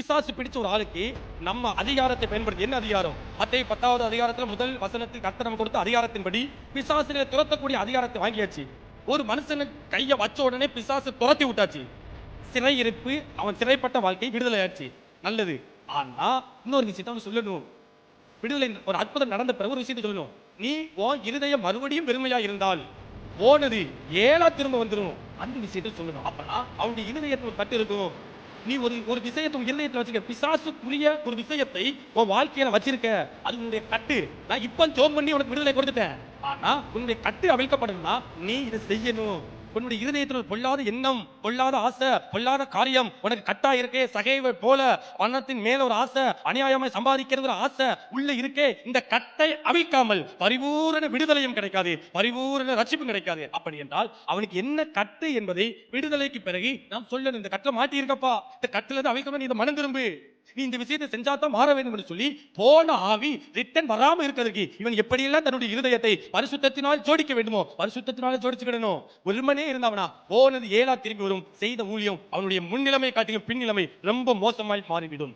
பிசாசு பிடிச்ச ஒரு ஆளுக்கு நம்ம அதிகாரத்தை பயன்படுத்தி என்ன அதிகாரம்? அத்தை பத்தாவது அதிகாரத்துல முதல் வசனத்தில் கர்த்தர் நமக்கு கொடுத்த அதிகாரத்தின்படி பிசாசுகளை துரத்தக்கூடிய அதிகாரத்தை வாங்கியாச்சு. ஒரு மனுஷனுக்கு கையை வச்ச உடனே பிசாசு துரத்தி விட்டாச்சு. சிறை இருப்பு அவன் சிறைப்பட்ட வாழ்க்கை விடுதலை ஆச்சு நல்லது. ஆனா இன்னொரு விஷயத்த அவன் சொல்லணும். விடுதலை ஒரு அற்புதம் நடந்த பிறகு ஒரு விஷயத்தை சொல்லணும். நீ ஓ இருதயம் மறுபடியும் பெருமையா இருந்தால் போனது ஏழா திரும்ப வந்துடும் அந்த விஷயத்தை சொல்லணும். அப்பனா அவனுடைய இருதயத்தில் ஒரு கட்டு இருக்கும். நீ ஒரு ஒரு விஷயத்தை உன் இருதயத்துல வச்சிருக்க பிசாசுக்குரிய ஒரு விஷயத்தை உன் வாழ்க்கையில வச்சிருக்க. அது உன்னுடைய கட்டு. நான் இப்ப ஜோம் பண்ணி உனக்கு விடுதலை கொடுத்துட்டேன். ஆனா உன்னுடைய கட்டு அவிழ்க்கப்படணும்னா நீ இதை செய்யணும். உன்னுடைய இருதயத்தில் ஒரு பொல்லாத எண்ணம் பொல்லாத ஆசை பொல்லாத காரியம் உனக்கு கட்டா இருக்கே சகைவை போல பணத்தின் மேல ஒரு ஆசை அநியாயமாய் சம்பாதிக்கிறது ஒரு ஆசை உள்ள இருக்கே இந்த கட்டை அவிக்காமல் பரிபூரண விடுதலையும் கிடைக்காது பரிபூரண ரட்சிப்பும் கிடைக்காது. அப்படி என்றால் அவனுக்கு என்ன கட்டு என்பதை விடுதலைக்கு பிறகு நாம் சொல்லணும் இந்த கட்டை மாட்டி இருக்கப்பா இந்த கட்டுல இருந்து அவிழ்க்காம நீ இதை மனம் திரும்பு. நீ இந்த விஷயத்தை செஞ்சா தான் மாற வேண்டும் என்று சொல்லி போன ஆவி ரிட்டன் வராம இருக்கிறதுக்கு இவன் எப்படியெல்லாம் தன்னுடைய இருதயத்தை பரிசுத்தத்தினால் ஜோடிக்க வேண்டுமோ பரிசுத்தத்தினால ஜோடிச்சுக்கிடணும். ஒருமனே இருந்தவனா போனது ஏழா திரும்பி வரும். செய்த ஊழியம் அவனுடைய முன்னிலைமை காட்டிலும் பின்னிலைமை ரொம்ப மோசமாய் மாறிவிடும்.